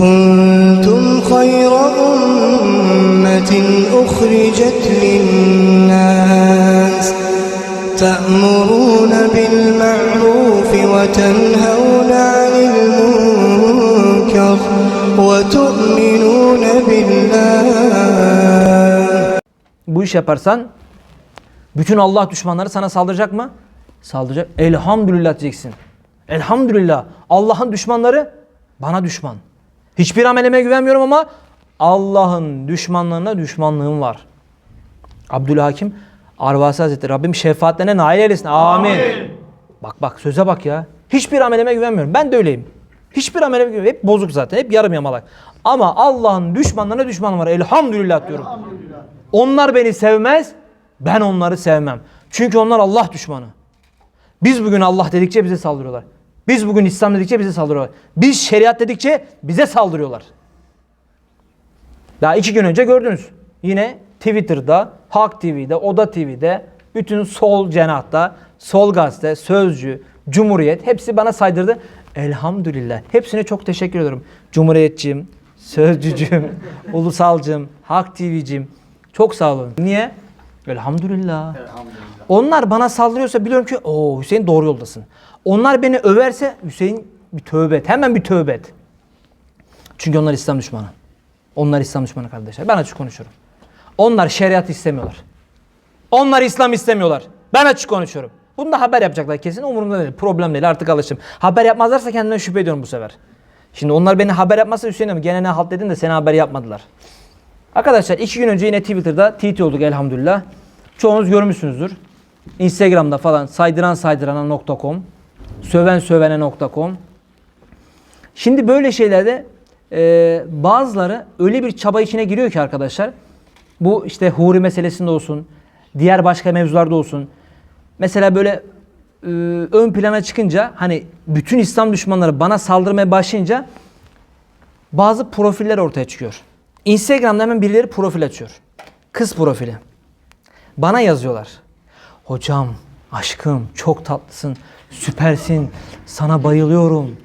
كنتم خير أمة أخرجت للناس تأمرون بالمعروف وتنهون عن المنكر وتؤمنون بالله Bu iş yaparsan bütün Allah düşmanları sana saldıracak mı? Saldıracak. Elhamdülillah diyeceksin. Elhamdülillah. Allah'ın düşmanları bana düşman. Hiçbir amelime güvenmiyorum ama Allah'ın düşmanlarına düşmanlığım var. Abdülhakim Arvasi Hazretleri Rabbim şefaatlerine nail eylesin. Amin. Bak bak söze bak ya. Hiçbir amelime güvenmiyorum. Ben de öyleyim. Hiçbir amelime güvenmiyorum. Hep bozuk zaten. Hep yarım yamalak. Ama Allah'ın düşmanlarına düşmanım var. Elhamdülillah diyorum. Onlar beni sevmez, ben onları sevmem. Çünkü onlar Allah düşmanı. Biz bugün Allah dedikçe bize saldırıyorlar. Biz bugün İslam dedikçe bize saldırıyorlar. Biz şeriat dedikçe bize saldırıyorlar. Daha iki gün önce gördünüz. Yine Twitter'da, Halk TV'de, Oda TV'de, bütün sol cenahta, sol gazete, Sözcü, Cumhuriyet hepsi bana saydırdı. Elhamdülillah. Hepsine çok teşekkür ediyorum. Cumhuriyetçiyim, Sözcücüm, Ulusalcım, Halk TV'cim. Çok sağ olun. Niye? Elhamdülillah. Onlar bana saldırıyorsa biliyorum ki o Hüseyin doğru yoldasın. Onlar beni överse Hüseyin bir tövbe et. Hemen bir tövbe et. Çünkü onlar İslam düşmanı. Onlar İslam düşmanı kardeşler. Ben açık konuşuyorum. Onlar şeriat istemiyorlar. Onlar İslam istemiyorlar. Ben açık konuşuyorum. Bunu da haber yapacaklar kesin. Umurumda değil. Problem değil. Artık alıştım. Haber yapmazlarsa kendimden şüphe ediyorum bu sefer. Şimdi onlar beni haber yapmazsa Hüseyin'im gene ne halt dedin de seni haber yapmadılar. Arkadaşlar iki gün önce yine Twitter'da TT olduk elhamdülillah. Çoğunuz görmüşsünüzdür. Instagram'da falan saydıran saydırana.com söven sövene.com Şimdi böyle şeylerde e, bazıları öyle bir çaba içine giriyor ki arkadaşlar. Bu işte huri meselesinde olsun, diğer başka mevzularda olsun. Mesela böyle e, ön plana çıkınca hani bütün İslam düşmanları bana saldırmaya başlayınca bazı profiller ortaya çıkıyor. Instagram'da hemen birileri profil açıyor. Kız profili. Bana yazıyorlar. Hocam, aşkım, çok tatlısın, süpersin, sana bayılıyorum.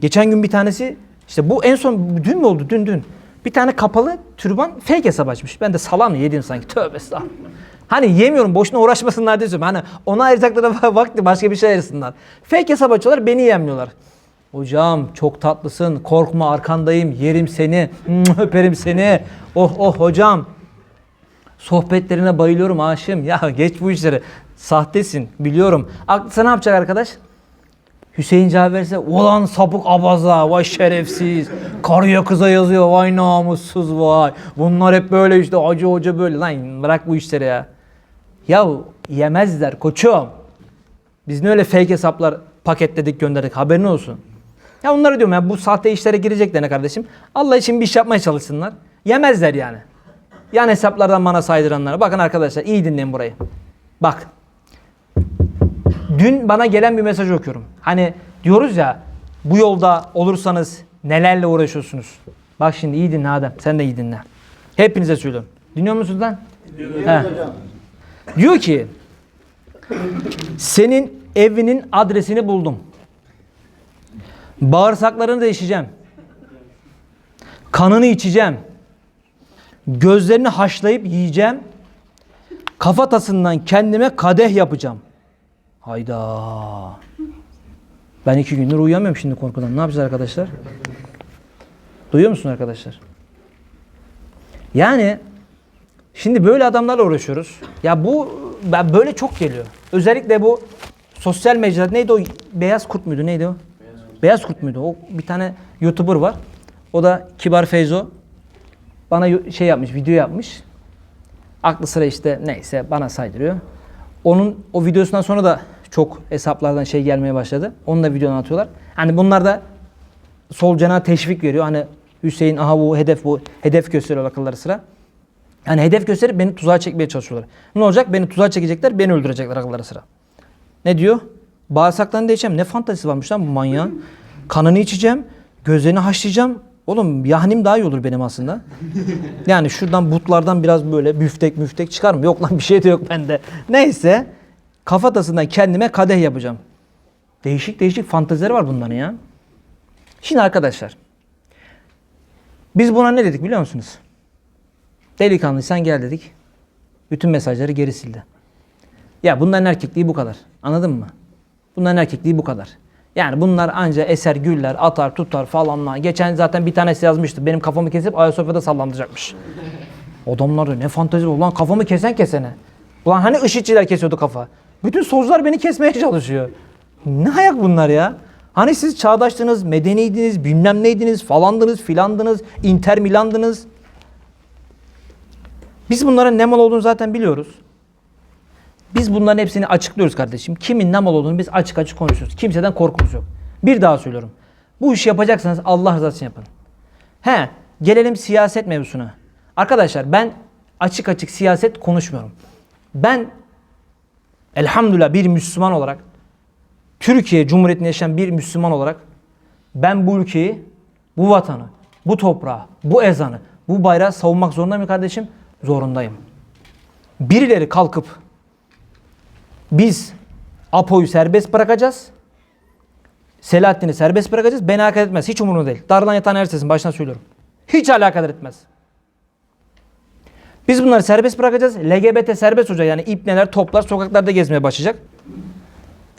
Geçen gün bir tanesi, işte bu en son dün mü oldu? Dün dün. Bir tane kapalı türban fake hesap açmış. Ben de salam yedim sanki. Tövbe estağfurullah. Hani yemiyorum boşuna uğraşmasınlar diye. Hani ona ayıracakları vakti başka bir şey ayırsınlar. Fake hesap açıyorlar beni yemliyorlar. Hocam çok tatlısın. Korkma arkandayım. Yerim seni. Öperim seni. Oh oh hocam. Sohbetlerine bayılıyorum aşığım. Ya geç bu işleri. Sahtesin biliyorum. Aklısa ne yapacak arkadaş? Hüseyin cevap verirse ulan sapık abaza vay şerefsiz karıya kıza yazıyor vay namussuz vay bunlar hep böyle işte acı hoca böyle lan bırak bu işleri ya. Ya yemezler koçum. Biz ne öyle fake hesaplar paketledik gönderdik haberin olsun. Ya onları diyorum ya bu sahte işlere girecekler ne kardeşim. Allah için bir iş yapmaya çalışsınlar. Yemezler yani. Yan hesaplardan bana saydıranlara. Bakın arkadaşlar iyi dinleyin burayı. Bak. Dün bana gelen bir mesaj okuyorum. Hani diyoruz ya bu yolda olursanız nelerle uğraşıyorsunuz. Bak şimdi iyi dinle Adem. Sen de iyi dinle. Hepinize söylüyorum. Dinliyor musunuz lan? He. Diyor ki senin evinin adresini buldum. Bağırsaklarını değişeceğim. Kanını içeceğim. Gözlerini haşlayıp yiyeceğim. Kafatasından kendime kadeh yapacağım. Hayda. Ben iki gündür uyuyamıyorum şimdi korkudan. Ne yapacağız arkadaşlar? Duyuyor musun arkadaşlar? Yani şimdi böyle adamlarla uğraşıyoruz. Ya bu ben böyle çok geliyor. Özellikle bu sosyal mecralar neydi o beyaz kurt muydu neydi o? Beyaz kurt muydu? O bir tane YouTuber var. O da Kibar Feyzo. Bana şey yapmış, video yapmış. Aklı sıra işte neyse bana saydırıyor. Onun o videosundan sonra da çok hesaplardan şey gelmeye başladı. Onu da videodan atıyorlar. Hani bunlar da sol cana teşvik veriyor. Hani Hüseyin aha bu hedef bu. Hedef gösteriyor akılları sıra. Yani hedef gösterip beni tuzağa çekmeye çalışıyorlar. Ne olacak? Beni tuzağa çekecekler, beni öldürecekler akılları sıra. Ne diyor? Bağırsaklarını değişeceğim. Ne fantazisi varmış lan bu manyağın. Kanını içeceğim, gözlerini haşlayacağım. Oğlum yahnim daha iyi olur benim aslında. Yani şuradan butlardan biraz böyle müftek müftek çıkar mı? Yok lan bir şey de yok bende. Neyse kafatasından kendime kadeh yapacağım. Değişik değişik fantezileri var bunların ya. Şimdi arkadaşlar Biz buna ne dedik biliyor musunuz? Delikanlı sen gel dedik. Bütün mesajları geri sildi. Ya bunların erkekliği bu kadar. Anladın mı? Bunların erkekliği bu kadar. Yani bunlar anca eser güller, atar, tutar falanlar. Geçen zaten bir tanesi yazmıştı. Benim kafamı kesip Ayasofya'da sallandıracakmış. Adamlar da ne fantezi var. Ulan kafamı kesen kesene. Ulan hani IŞİD'çiler kesiyordu kafa. Bütün solcular beni kesmeye çalışıyor. Ne ayak bunlar ya? Hani siz çağdaştınız, medeniydiniz, bilmem neydiniz, falandınız, filandınız, Inter Milan'dınız. Biz bunların ne mal olduğunu zaten biliyoruz. Biz bunların hepsini açıklıyoruz kardeşim. Kimin ne mal olduğunu biz açık açık konuşuyoruz. Kimseden korkumuz yok. Bir daha söylüyorum. Bu işi yapacaksanız Allah rızası için yapın. He, gelelim siyaset mevzusuna. Arkadaşlar ben açık açık siyaset konuşmuyorum. Ben elhamdülillah bir Müslüman olarak Türkiye Cumhuriyeti'nde yaşayan bir Müslüman olarak ben bu ülkeyi, bu vatanı, bu toprağı, bu ezanı, bu bayrağı savunmak zorunda mıyım kardeşim? Zorundayım. Birileri kalkıp biz Apo'yu serbest bırakacağız. Selahattin'i serbest bırakacağız. Beni alakadar etmez. Hiç umurumda değil. Darlan yatan her sesin baştan söylüyorum. Hiç alakadar etmez. Biz bunları serbest bırakacağız. LGBT serbest olacak. Yani ipneler, toplar sokaklarda gezmeye başlayacak.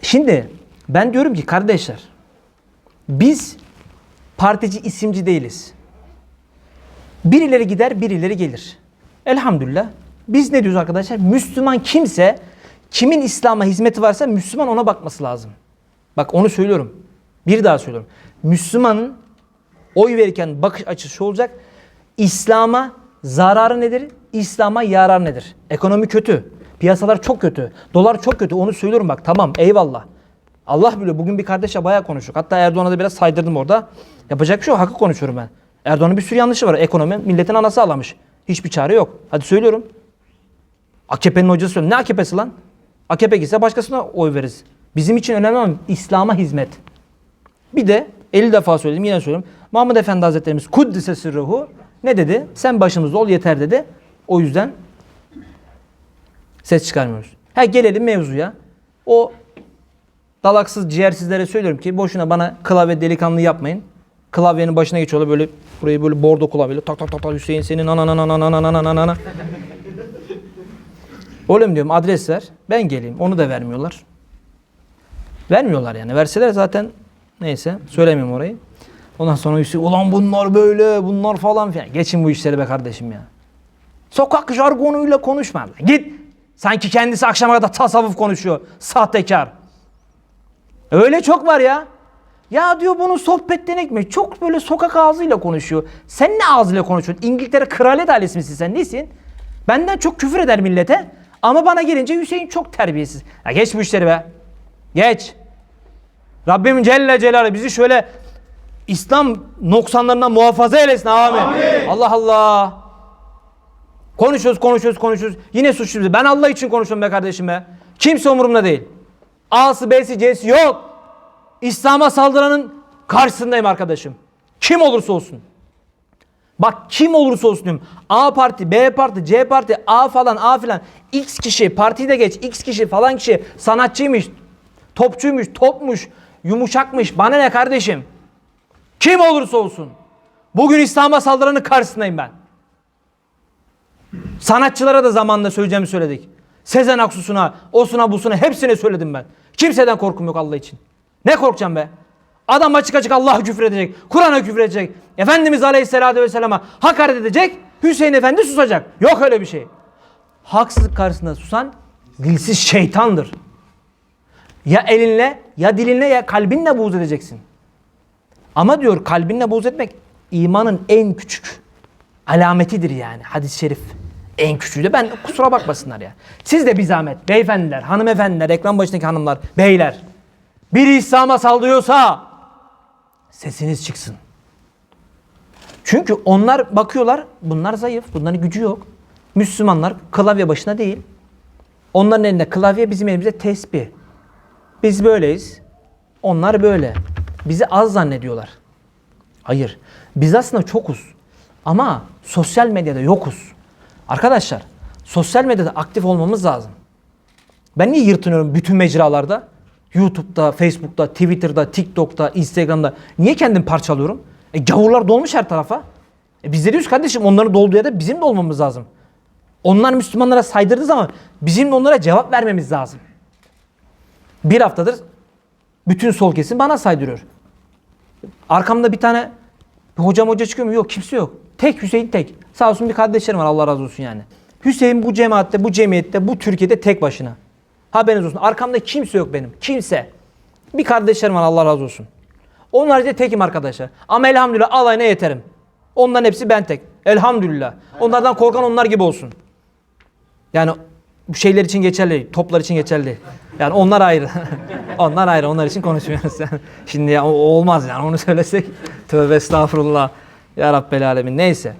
Şimdi ben diyorum ki kardeşler biz partici isimci değiliz. Birileri gider birileri gelir. Elhamdülillah. Biz ne diyoruz arkadaşlar? Müslüman kimse kimin İslam'a hizmeti varsa Müslüman ona bakması lazım. Bak onu söylüyorum. Bir daha söylüyorum. Müslümanın oy verirken bakış açısı olacak. İslam'a zararı nedir? İslam'a yarar nedir? Ekonomi kötü. Piyasalar çok kötü. Dolar çok kötü. Onu söylüyorum bak. Tamam eyvallah. Allah biliyor. Bugün bir kardeşle bayağı konuştuk. Hatta Erdoğan'a da biraz saydırdım orada. Yapacak bir şey yok. Hakkı konuşuyorum ben. Erdoğan'ın bir sürü yanlışı var. Ekonomi milletin anası ağlamış. Hiçbir çare yok. Hadi söylüyorum. AKP'nin hocası söylüyor. Ne AKP'si lan? AKP gitse başkasına oy veririz. Bizim için önemli olan İslam'a hizmet. Bir de 50 defa söyledim yine söylüyorum. Muhammed Efendi Hazretlerimiz Kuddise sırruhu ne dedi? Sen başımızda ol yeter dedi. O yüzden ses çıkarmıyoruz. Ha gelelim mevzuya. O dalaksız ciğersizlere söylüyorum ki boşuna bana klavye delikanlı yapmayın. Klavyenin başına geçiyorlar böyle burayı böyle bordo klavyeyle tak tak tak tak Hüseyin senin ana ana ana ana ana ana ana. Oğlum diyorum adres ver. Ben geleyim. Onu da vermiyorlar. Vermiyorlar yani. Verseler zaten neyse söylemiyorum orayı. Ondan sonra Hüseyin ulan bunlar böyle bunlar falan filan. Geçin bu işleri be kardeşim ya. Sokak jargonuyla konuşma. Git. Sanki kendisi akşama kadar tasavvuf konuşuyor. Sahtekar. Öyle çok var ya. Ya diyor bunun sohbetten ekmek. Çok böyle sokak ağzıyla konuşuyor. Sen ne ağzıyla konuşuyorsun? İngiltere kraliyet ailesi misin sen? Nesin? Benden çok küfür eder millete. Ama bana gelince Hüseyin çok terbiyesiz. Ya geç bu işleri be. Geç. Rabbim Celle Celaluhu bizi şöyle İslam noksanlarından muhafaza eylesin. Amin. Allah Allah. Konuşuyoruz, konuşuyoruz, konuşuyoruz. Yine suçlu bizi. Ben Allah için konuşuyorum be kardeşim be. Kimse umurumda değil. A'sı, B'si, C'si yok. İslam'a saldıranın karşısındayım arkadaşım. Kim olursa olsun. Bak kim olursa olsun. A parti, B parti, C parti, A falan, A filan. X kişi, partiyi de geç. X kişi falan kişi. Sanatçıymış, topçuymuş, topmuş, yumuşakmış. Bana ne kardeşim? Kim olursa olsun. Bugün İslam'a saldıranın karşısındayım ben. Sanatçılara da zamanında söyleyeceğimi söyledik. Sezen Aksu'suna, osuna busuna hepsine söyledim ben. Kimseden korkum yok Allah için. Ne korkacağım be? Adam açık açık Allah'a küfür edecek. Kur'an'a küfür edecek. Efendimiz Aleyhisselatü Vesselam'a hakaret edecek. Hüseyin Efendi susacak. Yok öyle bir şey. Haksızlık karşısında susan dilsiz şeytandır. Ya elinle ya dilinle ya kalbinle buğz edeceksin. Ama diyor kalbinle buğz etmek imanın en küçük alametidir yani hadis-i şerif. En küçüğü de ben kusura bakmasınlar ya. Siz de bir zahmet beyefendiler, hanımefendiler, ekran başındaki hanımlar, beyler. Biri İslam'a saldırıyorsa sesiniz çıksın. Çünkü onlar bakıyorlar bunlar zayıf, bunların gücü yok. Müslümanlar klavye başına değil. Onların elinde klavye bizim elimizde tesbih. Biz böyleyiz. Onlar böyle. Bizi az zannediyorlar. Hayır. Biz aslında çokuz. Ama sosyal medyada yokuz. Arkadaşlar sosyal medyada aktif olmamız lazım. Ben niye yırtınıyorum bütün mecralarda? YouTube'da, Facebook'ta, Twitter'da, TikTok'ta, Instagram'da. Niye kendimi parçalıyorum? E gavurlar dolmuş her tarafa. E biz de diyoruz kardeşim onların dolduğu yerde bizim de olmamız lazım. Onlar Müslümanlara saydırdığı zaman bizim de onlara cevap vermemiz lazım. Bir haftadır bütün sol kesim bana saydırıyor. Arkamda bir tane bir hocam hoca çıkıyor mu? Yok kimse yok. Tek Hüseyin tek. Sağ olsun bir kardeşlerim var Allah razı olsun yani. Hüseyin bu cemaatte, bu cemiyette, bu Türkiye'de tek başına. Haberiniz olsun. Arkamda kimse yok benim. Kimse. Bir kardeşlerim var Allah razı olsun. Onun haricinde tekim arkadaşlar. Ama elhamdülillah alayına yeterim. Onların hepsi ben tek. Elhamdülillah. Onlardan korkan onlar gibi olsun. Yani bu şeyler için geçerli, toplar için geçerli. Yani onlar ayrı. onlar ayrı, onlar için konuşmuyoruz. Yani. Şimdi ya, olmaz yani onu söylesek. Tövbe estağfurullah. Ya Rabbel Alemin. Neyse.